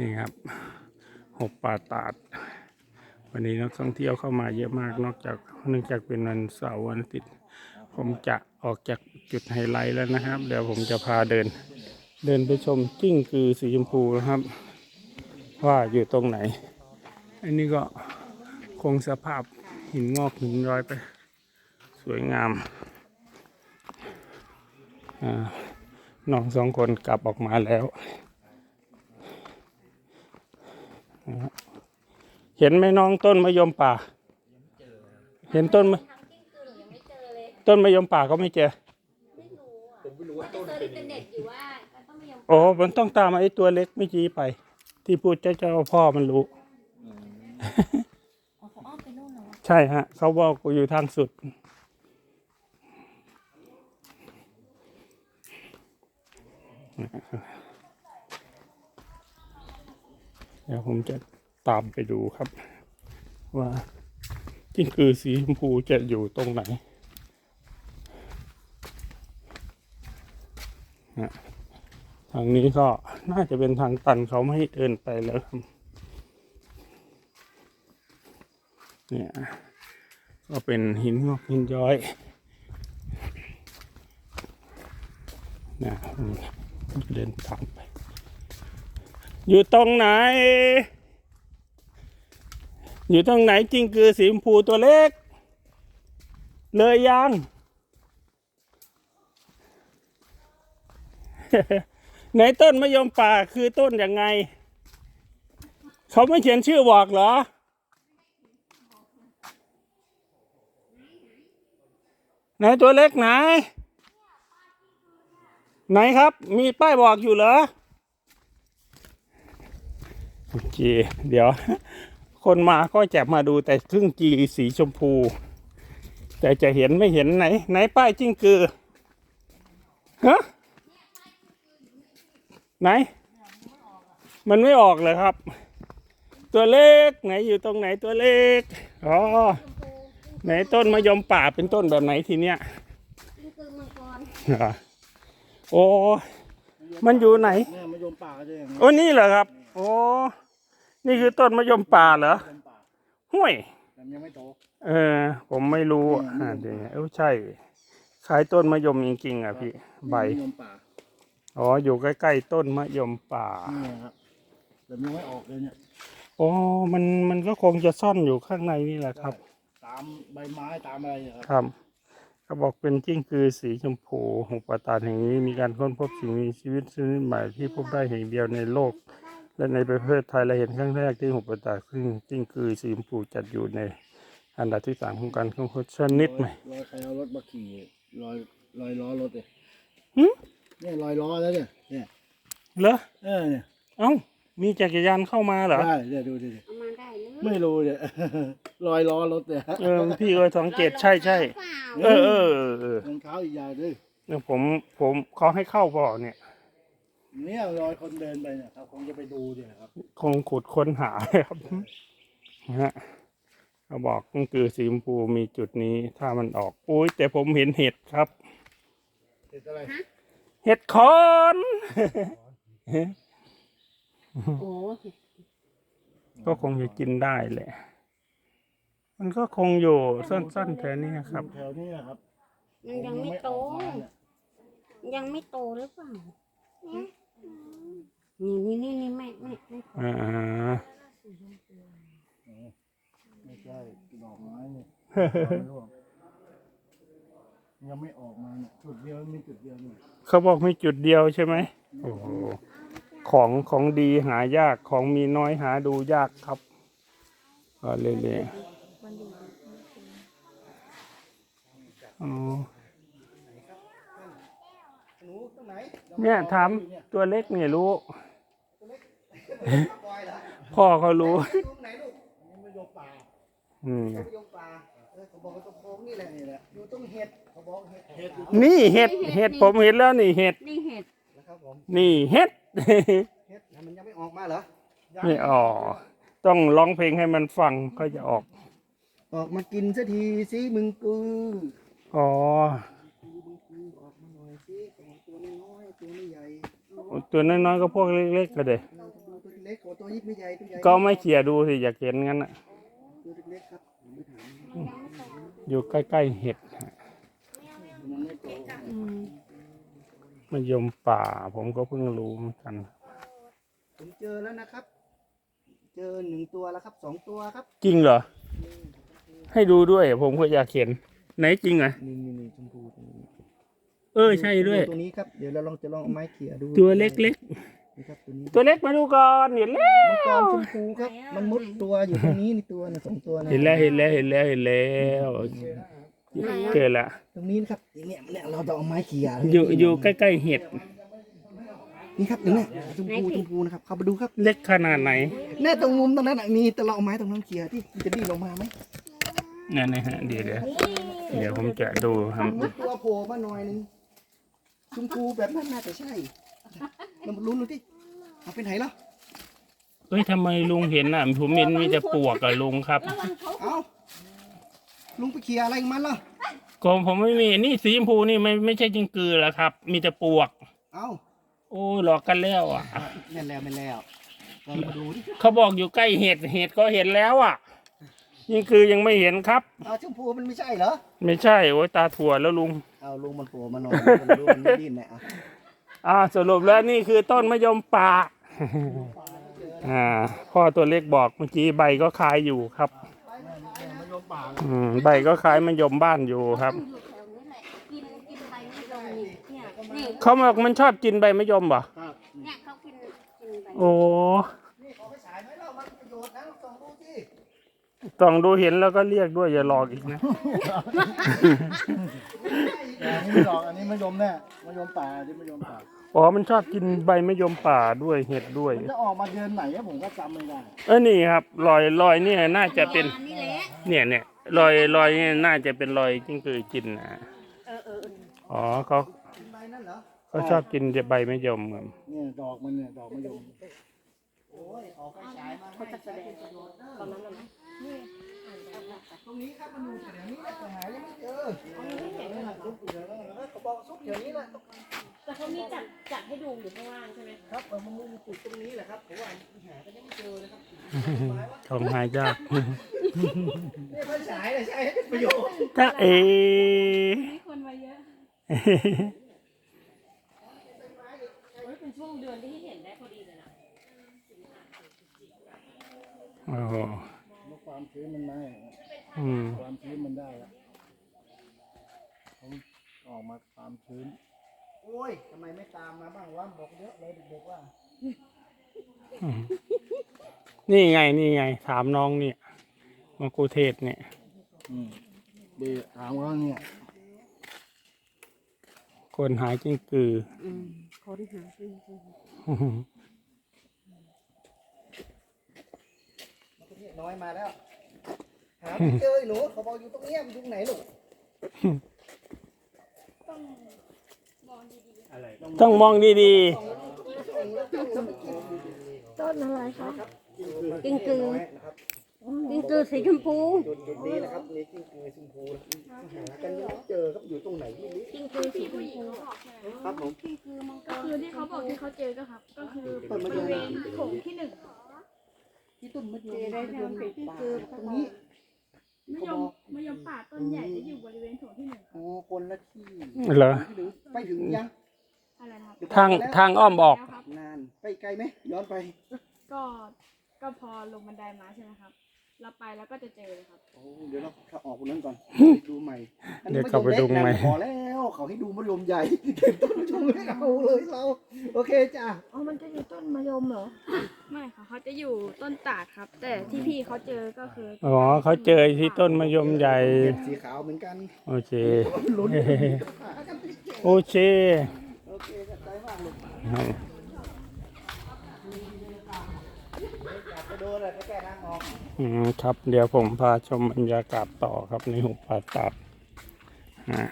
นี่ครับหกป่าตาด วันนี้นักท่องเที่ยวเข้ามาเยอะมากนอกจากเนื่องจากเป็นวันเสาร์วันอาทิตย์ผมจะออกจากจุดไฮไลท์แล้วนะครับ เดี๋ยวผมจะพาเดิน เดินไปชมจิ้งกือสีชมพูนะครับ ว่าอยู่ตรงไหน อันนี้ก็คงสภาพหินงอกหินย้อยไป สวยงามน้องสองคนกลับออกมาแล้วนะครับ เห็นไหมน้องต้นมะยมป่า เห็นต้นมะต้นมะยมป่าก็ไม่เจอ ไม่รู้อะผมไม่รู้ว่าต้นเป็นยังไงอยู่ว่ามันต้องไม่ยอมโอ้มันต้องตามไอ้ตัวเล็กเมื่อกี้ไป ที่พูดเจ้าเจ้าพ่อมันรู้ อ๋อเขาอ้อมไปนู่นเหรอวะใช่ฮะ เขาบอกกูอยู่ทางสุด เดี๋ยวผมจะ ตามไปดูครับ ว่าจิ้งคือสีชมพูจะอยู่ตรงไหนนะทางนี้ก็น่าจะเป็นทางตันเขาไม่ให้เดินไปแล้วครับเนี่ยก็เป็นหินงอกหินย้อยนะเดินทางไป อยู่ตรงไหน อยู่ตรงไหนจริงคือสีชมพูตัวเล็ก เลยยังไหนต้นมะยมป่าคือต้นยังไง เขาไม่เขียนชื่อบอกเหรอ ไหนตัวเล็กไหน ไหนครับ มีป้ายบอกอยู่เหรอ โอเค เดี๋ยว คนมาก็จะมาดูแต่ครึ่งจีสีชมพู แต่จะเห็นไม่เห็นไหน ไหนป้ายจิ้งกือฮะไหน มันไม่ออกเลยครับ ตัวเล็กไหนอยู่ตรงไหนตัวเล็กอ๋อไหนต้นมะยมป่าเป็นต้นแบบไหนทีเนี้ยนี่คือมังกรอะโอ้มันอยู่ไหนเนี่ยมะยมป่าก็จะอย่างนี้โอ้นี่เหรอครับ โอ้ นี่คือต้นมะยมป่าเหรอมะยมป่าห้วยแต่มันยังไม่โตเออ ผมไม่รู้อะอ่าเดี๋ยวเออใช่คล้ายต้นมะยมจริงๆอะพี่ใบมะยมป่าอ๋อ อยู่ใกล้ๆต้นมะยมป่าเนี่ยครับแต่มันยังไม่ออกเลยเนี่ยโอ้มันมันก็คงจะซ่อนอยู่ข้างในนี่แหละครับ ตามใบไม้ตามอะไรเนี่ยครับครับเขาบอกเป็นจิ้งกือสีชมพูหุบป่าตาดแห่งนี้มีการค้นพบสิ่งมีชีวิตชนิดใหม่ที่พบได้แห่งเดียวในโลก และในประเทศไทยเราเห็นครั้งแรกที่หุบป่าตาดซึ่งจิ้งกือสีชมพูจัดอยู่ในอันดับที่สามของการค้นพบชนิดใหม่รอยใครเอารถมาขี่รอยรอยล้อรถเนี่ยหึเนี่ยรอยล้อแล้วเนี่ยเนี่ยเหรอเออเนี่ยเอ้ามีจักรยานเข้ามาเหรอได้เนี่ยดูดิดิเอามาได้เลยไม่รู้เนี่ยรอยล้อรถเนี่ยเออพี่ก็สังเกตใช่ใช่เปล่าเออเออเออเออรองเท้าอีกอย่างด้วยเนี่ยผมผมเขาให้เข้าบ่อเนี่ย เนี่ยรอยคนเดินไปเนี่ยครับคงจะไปดูเนี่ยครับ คงขุดค้นหาครับนะฮะเขาบอกนั่นคือสีชมพูมีจุดนี้ถ้ามันออกอุ้ยแต่ผมเห็นเห็ดครับ เห็นอะไรเห็ดคอน โอ้ก็คงจะกินได้แหละ มันก็คงอยู่สั้นๆแถวนี้ครับ แถวนี้นะครับมันยังไม่โตออกมาเนี่ยยังไม่โตหรือเปล่านี่ นี่นี่นี่ไม่ไม่ไม่อ่าไม่ใช่ดอกไม้เนี่ยยังไม่ออกมาเนี่ยจุดเดียวมีจุดเดียวเนี่ยเขาบอกมีจุดเดียวใช่ไหมโอ้โหของของดีหายากของมีน้อยหาดูยากครับก็เรื่อยๆอ๋อ หนูตรงไหน เนี่ยถามตัวเล็กเนี่ยรู้ พ่อเขารู้ตรงไหนลูกนี่มะยมป่าอืม มะยมป่าเออเขาบอกว่าตรงโค้งนี่แหละนี่แหละอยู่ตรงเห็ดเขาบอกเห็ดเห็ดอยู่นี่เห็ดเห็ดผมเห็นแล้วนี่เห็ด นี่เห็ดนะครับผมนี่เห็ด เห็ดมันยังไม่ออกมาเหรอไม่ออกต้องร้องเพลงให้มันฟังก็จะออก ออกมากินสักทีสิมึงกูอ๋อออกมาหน่อยสิ ตัวน้อยๆตัวไม่ใหญ่ตัวน้อยๆก็พวกเล็กๆก็เด้เราดูตัวเล็กก่อนตัวยิ่งไม่ใหญ่ตัวใหญ่ก็ไม่เขี่ยดูสิอยากเห็นงั้นอะตัวเล็กๆครับผมไม่ถามอยู่ใกล้ๆเห็ดฮะมันไม่โตมะยมป่า ผมก็เพิ่งรู้เหมือนกัน ผมเจอแล้วนะครับ เจอหนึ่งตัวแล้วครับสองตัวครับ จริงเหรอ ให้ดูด้วยผมก็อยากเห็น ไหนจริงอะนี่นี่นี่ชมพูตรงนี้ เออใช่ด้วยตัวนี้ครับเดี๋ยวเราลองจะลองเอาไม้เขี่ยดูตัวเล็กนี่ครับตัวนี้ๆ ตัวเล็กมาดูก่อนเห็นแล้วมังกรชมพูครับ มันมุดตัวอยู่ตรงนี้นี่ตัวนะสองตัวนะเห็นแล้วเห็นแล้วเห็นแล้วเห็นแล้วเจอละตรงนี้นะครับเนี่ยเนี่ยเราจะเอาไม้เขี่ยอยู่อยู่ใกล้ๆเห็ดนี่ครับเนี่ยชมพูชมพูนะครับเข้าไปดูครับเล็กขนาดไหนแน่ตรงมุมตรงนั้นน่ะมีแต่เราเอาไม้ตรงนั้นเขี่ยที่มันจะดิ้นลงมาไหมนั่นนะฮะเดี๋ยวเดี๋ยวเดี๋ยวผมจะดูครับมุดตัวโผล่มาหน่อยนึง ชมพูแบบนั้นน่าจะใช่เรามาลุ้นดูที่เอาไปไหนแล้วเอ้ยทำไมลุงเห็นอะผมเห็นมีแต่ปวกอะลุงครับเอาลุงไปเขี่ยอะไรของมันล่ะก็ผมไม่มีนี่สีชมพูนี่ไม่ไม่ใช่จิงกือแล้วครับ มีแต่ปวก เอาโอ้ยหลอกกันแล้วอะ แม่นแล้วแม่นแล้วเรามาดูดิเขาบอกอยู่ใกล้เห็ดเห็ดก็เห็นแล้วอะ นี่คือยังไม่เห็นครับ เอาชมพูมันไม่ใช่เหรอ ไม่ใช่โอ้ยตาถั่วแล้วลุง เอาลุงมันโผล่มาหน่อยมันดูมันไม่ดิ้นเนี่ยอะอ่าสรุปแล้วนี่คือต้นมะยมป่า อ่าพ่อตัวเล็กบอกเมื่อกี้ใบก็คล้ายอยู่ครับอืมใบก็คล้ายมะยมบ้านอยู่ครับ อยู่แถวนี้แหละกินกินใบไม่ลงนี่เนี่ยนี่เขาบอกมันชอบกินใบมะยมเหรอเนี่ยเขากินกินใบ โอ้ ต้องดูเห็นแล้วก็เรียกด้วยอย่าหลอกอีกนะอันนี้ไม่หรอกอันนี้มะยมแน่มะยมป่าอันนี้มะยมป่า อ๋อ มันชอบกินใบมะยมป่าด้วยเห็ดด้วย มันจะออกมาเดือนไหนอะผมก็จำไม่ได้เออนี่ครับ รอยรอยเนี่ยน่าจะเป็น นี่แหละเนี่ยเนี่ยรอยรอยเนี่ยน่าจะเป็นรอยจิ้งกือกินนะเออเอออ๋อเขากินใบนั่นเหรอเขาชอบกินใบมะยมครับเนี่ยดอกมันเนี่ยดอกมะยม โอ้ยออกไปฉายมาให้แสดงประโยชน์นะตอนนั้นน่ะนะตรงนี้ครับมันอยู่แถวนี้แหละแต่หายังไม่เจอซุปเหลือแล้วนะเขาบอกซุปแถวนี้แหละแต่เขามีจัดจัดให้ดูอยู่ข้างล่างใช่ไหมครับมันมุมจุดตรงนี้แหละครับผมว่าหาก็ยังไม่เจอเลยครับของหายากเนี่ยไฟฉายเลยใช่ให้เป็นประโยชน์ถ้าเอมีคนมาเยอะเป็นช่วงเดือนที่เห็นได้พอดีเลยนะ โอ้โหความชื้นมันมาอืมความชื้นมันได้แล้วผมออกมาความชื้น โอ้ยทำไมไม่ตามมาบ้างวะบอกเยอะเลยเด็กๆว่านี่ไงนี่ไง ถามน้องเนี่ยมังกูเทศเนี่ย อืมดีถามว่าเนี่ยคนหายจิ้งกือ อืมคนหาซื้อมั นก็เนี่ยน้อยมาแล้ว หาไม่เจอไอ้หนูเขาบอกอยู่ตรงเนี้ยมันอยู่ตรงไหนลูกต้องมองดีต้นอะไรคะกิ้งกือกิ้งกือสีชมพูจุดจุดนี้นะครับนี่กิ้งกือชมพูหากันยังไม่เจอครับอยู่ตรงไหนไม่รู้กิ้งกือสีชมพูครับผมก็คือที่เขาบอกที่เขาเจอก็ครับ ก็คือต้นมะบยริมเวณโถงที่หนึ่ง ที่ต้นมะยมมะยมกิ้งกือตรงนี้มะยมมะยมป่าต้นใหญ่จะอยู่บริเวณโถงที่หนึ่งอ๋อคนละที่ๆเหรอไปถึงไปถึงยังอะไรนะครับเดี๋ยวทางไปแล้วทางอ้อมออกแล้วครับนานไปไกลไหมย้อนไป ก็ก็พอลงบันไดมาใช่ไหมครับ เราไปแล้วก็จะเจอเลยครับ โอ้เดี๋ยวเราเข้าออกคนนั้นก่อนดูใหม่อันเดี๋นี้ยวเข้าไปดูใหม่ขอแล้วเขาให้ดูมะยมใหญ่เก็บต้นมะยมให้เราเลยเรา โอเคจ้ะอ๋อมันจะอยู่ต้นมะยมเหรอ ไม่ค่ะเขาจะอยู่ต้นตาดครับ แต่ที่พี่เขาเจอก็คืออ๋อเขาเจอที่ต้นมะยมใหญ่เห็ดสีขาวเหมือนกันโอเค ลุ้นโอเคโอเคขอบใจมากลูกอยากไปดูเลยแก้ทางออกอืม ครับ เดี๋ยวผมพาชมบรรยากาศต่อครับในหุบป่าตัดอ่า